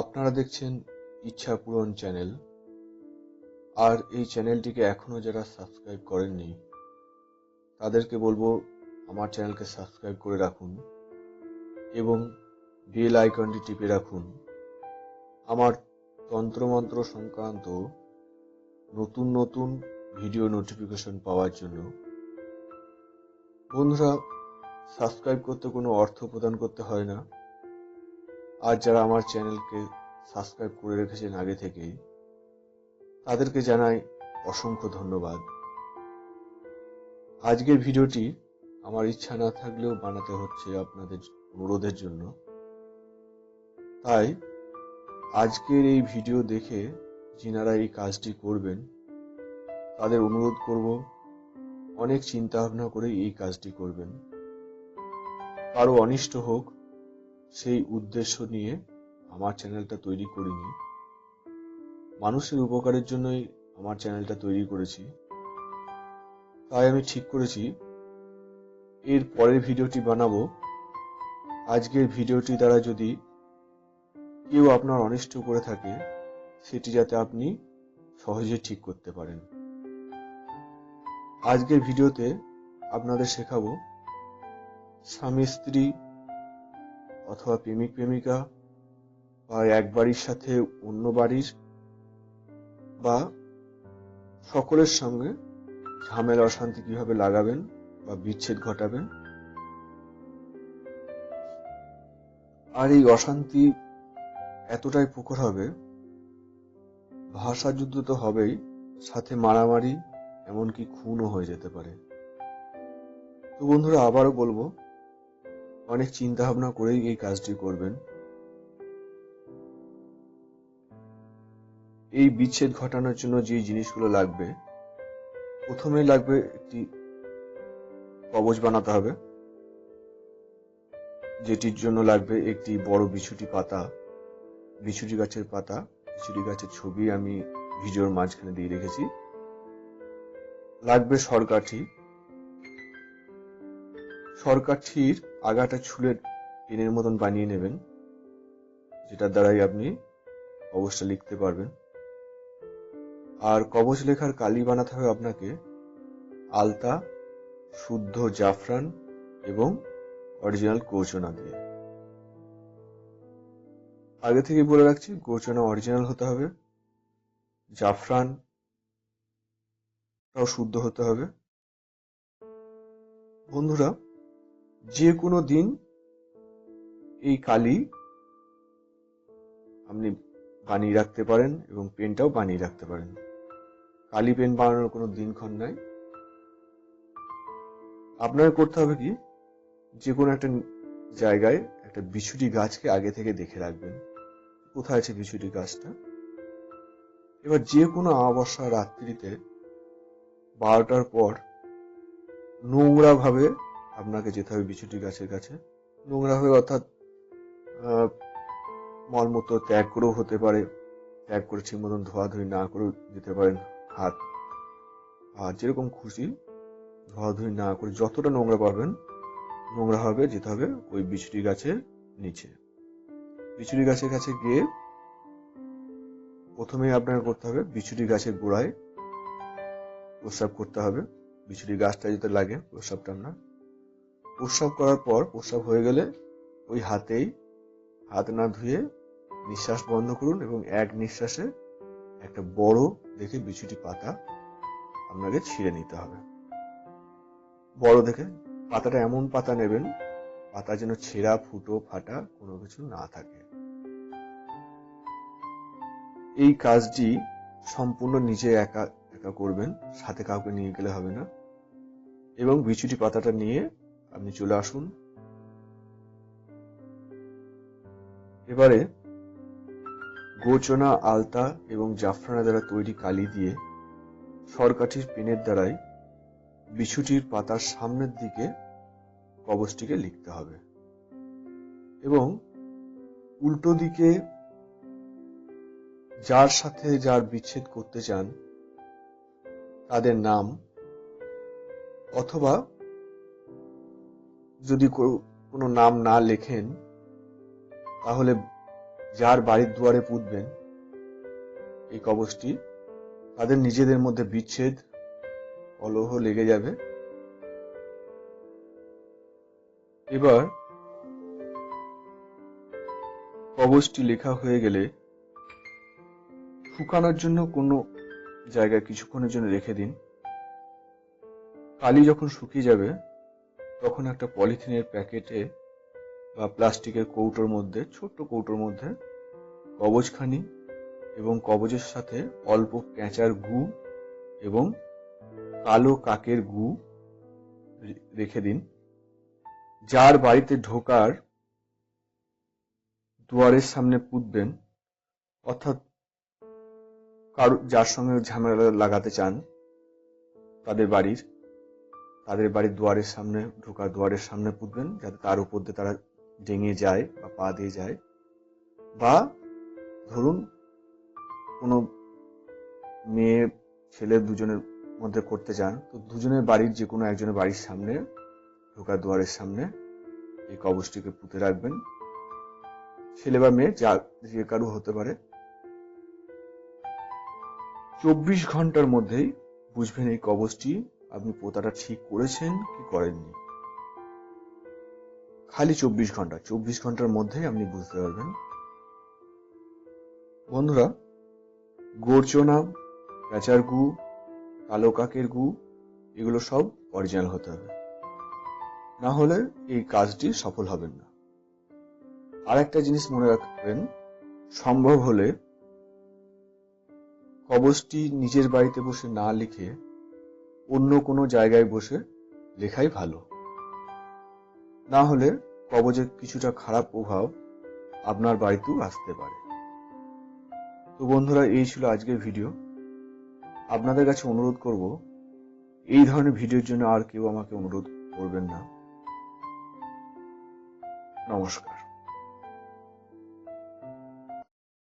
আপনারা দেখছেন ইচ্ছা পূরণ চ্যানেল। আর এই চ্যানেলটিকে এখনও যারা সাবস্ক্রাইব করেননি, তাদেরকে বলব আমার চ্যানেলকে সাবস্ক্রাইব করে রাখুন এবং বেল আইকনটি টিপে রাখুন। আমার তন্ত্রমন্ত্র সংক্রান্ত নতুন নতুন ভিডিও নোটিফিকেশন পাওয়ার জন্য। বন্ধুরা, সাবস্ক্রাইব করতে কোনো অর্থ প্রদান করতে হয় না। আর যারা আমার চ্যানেলকে সাবস্ক্রাইব করে রেখেছেন আগে থেকেই, তাদেরকে জানাই অসংখ্য ধন্যবাদ। আজকের ভিডিওটি আমার ইচ্ছা না থাকলেও বানাতে হচ্ছে আপনাদের অনুরোধের জন্য। তাই আজকের এই ভিডিও দেখে যিনারা এই কাজটি করবেন, তাদের অনুরোধ করব অনেক চিন্তা ভাবনা করে এই কাজটি করবেন। কারও অনিষ্ট হোক সেই উদ্দেশ্য নিয়ে আমার চ্যানেলটা তৈরি করিনি। মানুষের উপকারের জন্যই আমার চ্যানেলটা তৈরি করেছি। তাই আমি ঠিক করেছি। এর পরের ভিডিওটি বানাবো। আজকের ভিডিওটি দ্বারা যদি কেউ আপনার অনিষ্ট করে থাকে, সেটি যাতে আপনি সহজে ঠিক করতে পারেন। আজকের ভিডিওতে আপনাদের শেখাবো স্বামী স্ত্রী অথবা প্রেমিক প্রেমিকা বা এক বাড়ির সাথে অন্য বাড়ির বা সকলের সঙ্গে ঝামেলা, অশান্তি কীভাবে লাগাবেন বা বিচ্ছেদ ঘটাবেন? আর এই অশান্তি এতটাই প্রখর হবে ভাষা যুদ্ধ তো হবেই, সাথে মারামারি, এমনকি খুনও হয়ে যেতে পারে। তো বন্ধুরা, আবারও বলব অনেক চিন্তা ভাবনা করেই এই কাজটি করবেন। এই বিচ্ছেদ ঘটানোর জন্য যে জিনিসগুলো লাগবে প্রথমে লাগবে একটি কবচ বানাতে হবে, যেটির জন্য লাগবে একটি বড় বিছুটি পাতা, বিছুটি গাছের পাতা। বিছুটি গাছের ছবি আমি ভিডিওর মাঝখানে দিয়ে রেখেছি। লাগবে সরকাঠি সরকাঠির আগাটা ছুলে পেনের মতন বানিয়ে নেবেন, যেটার দ্বারাই আপনি অবশ্যই লিখতে পারবেন। আর কবচ লেখার কালি বানাতে হবে আপনাকে আলতা, শুদ্ধ জাফরান এবং অরিজিনাল কৌচনা দিয়ে। আগে থেকে বলে রাখছি কৌচনা অরিজিনাল হতে হবে, জাফরান শুদ্ধ হতে হবে। বন্ধুরা যে কোনো দিন এই কালি আপনি বানিয়ে রাখতে পারেন এবং পেনটাও বানিয়ে রাখতে পারেন। কালি পেন বানানোর কোনো দিনক্ষণ নাই। আপনার করতে হবে কি? যে কোনো একটা জায়গায় একটা বিছুটি গাছকে আগে থেকে দেখে রাখবেন। কোথায় আছে বিছুটি গাছটা? এবার যে কোনো অমাবস্যা রাত্রিতে বারোটার পর নোংরা ভাবে আপনাকে যেতে হবে বিছুটি গাছের কাছে। নোংরা ভাবে অর্থাৎ মলমূত্র ত্যাগ করেও হতে পারে। ত্যাগ করে ঠিক মতন ধোয়াধুয়ি না করেও যেতে পারেন হাত। আর যেরকম খুশি ধোয়াধুয়ি না করে যতটা নোংরা পাবেন নোংরা হবে, যেতে হবে ওই বিছুটি গাছের নিচে। বিছুটি গাছের কাছে গিয়ে প্রথমেই আপনাকে করতে হবে বিছুটি গাছের গোড়ায় প্রস্রাব করতে হবে। বিছুটি গাছটা যাতে লাগে, প্রস্রাবটা আপনার প্রস্রাব করার পর প্রস্রাব হয়ে গেলে ওই হাতেই হাত না ধুয়ে নিঃশ্বাস বন্ধ করুন এবং এক নিঃশ্বাসে একটা বড় দেখে বিছুটি পাতা আপনাকে ছিঁড়ে নিতে হবে। বড় দেখে পাতাটা এমন পাতা নেবেন, পাতা যেন ছেঁড়া, ফুটো, ফাটা কোনো কিছু না থাকে। এই কাজটি সম্পূর্ণ নিজে একা একা করবেন, সাথে কাউকে নিয়ে গেলে হবে না। এবং বিছুটি পাতাটা নিয়ে আপনি চলে আসুন। এবারে গোচনা আলতা এবং জাফরানা দ্বারা তৈরি কালি দিয়ে সরকাঠির পেনের দ্বারাই বিছুটির পাতার সামনের দিকে কবচটিকে লিখতে হবে এবং উল্টো দিকে যার সাথে যার বিচ্ছেদ করতে চান, তাদের নাম অথবা যদি কোনো নাম না লেখেন, তাহলে যার বাড়ির দুয়ারে পুঁতবেন, এই কবচটি তাদের নিজেদের মধ্যে বিচ্ছেদ, কলহ লেগে যাবে। এবার কবচটি লেখা হয়ে গেলে শুকানোর জন্য কোনো জায়গায় কিছুক্ষণের জন্য রেখে দিন। কালি যখন শুকিয়ে যাবে তখন একটা পলিথিনের প্যাকেটে বা প্লাস্টিকের কৌটোর মধ্যে, ছোট্ট কৌটোর মধ্যে কবচখানি এবং কবচের সাথে অল্প পেঁচার গু এবং কালো কাকের গু রেখে দিন। যার বাড়িতে ঢোকার দুয়ারের সামনে পুঁতবেন, অর্থাৎ কারও, যার সঙ্গে ঝামেলা লাগাতে চান তাদের বাড়ির তাদের বাড়ির দুয়ারের সামনে, ঢোকার দুয়ারের সামনে পুঁতবেন, যাতে তার উপর দিয়ে তারা ডেঙে যায় বা পা দিয়ে যায়। বা ধরুন, কোনো মেয়ে, ছেলে দুজনের মধ্যে করতে চান তো দুজনের বাড়ির যে কোনো একজনের বাড়ির সামনে, ঢোকার দুয়ারের সামনে এই কবচটিকে পুঁতে রাখবেন। ছেলে বা মেয়ে, যা যে কারু হতে পারে। চব্বিশ ঘণ্টার মধ্যেই বুঝবেন এই কবচটি আপনি পোতাটা ঠিক করেছেন কি করেননি? খালি চব্বিশ ঘণ্টা, চব্বিশ ঘণ্টার মধ্যেই আপনি বুঝতে পারবেন। বন্ধুরা গোরচনা প্যাঁচার গু, কালো কাকের গু, এগুলো সব অরিজিনাল হতে হবে। না হলে এই কাজটি সফল হবেন না। আর একটা জিনিস মনে রাখবেন, সম্ভব হলে কবচটি নিজের বাড়িতে বসে না লিখে অন্য কোনো জায়গায় বসে লেখাই ভালো। না হলে কবচের কিছুটা খারাপ প্রভাব আপনার বাড়িতেও আসতে পারে। তো বন্ধুরা, এই ছিল আজকের ভিডিও। আপনাদের কাছে অনুরোধ করব, এই ধরনের ভিডিওর জন্য আর কেউ আমাকে অনুরোধ করবেন না। নমস্কার।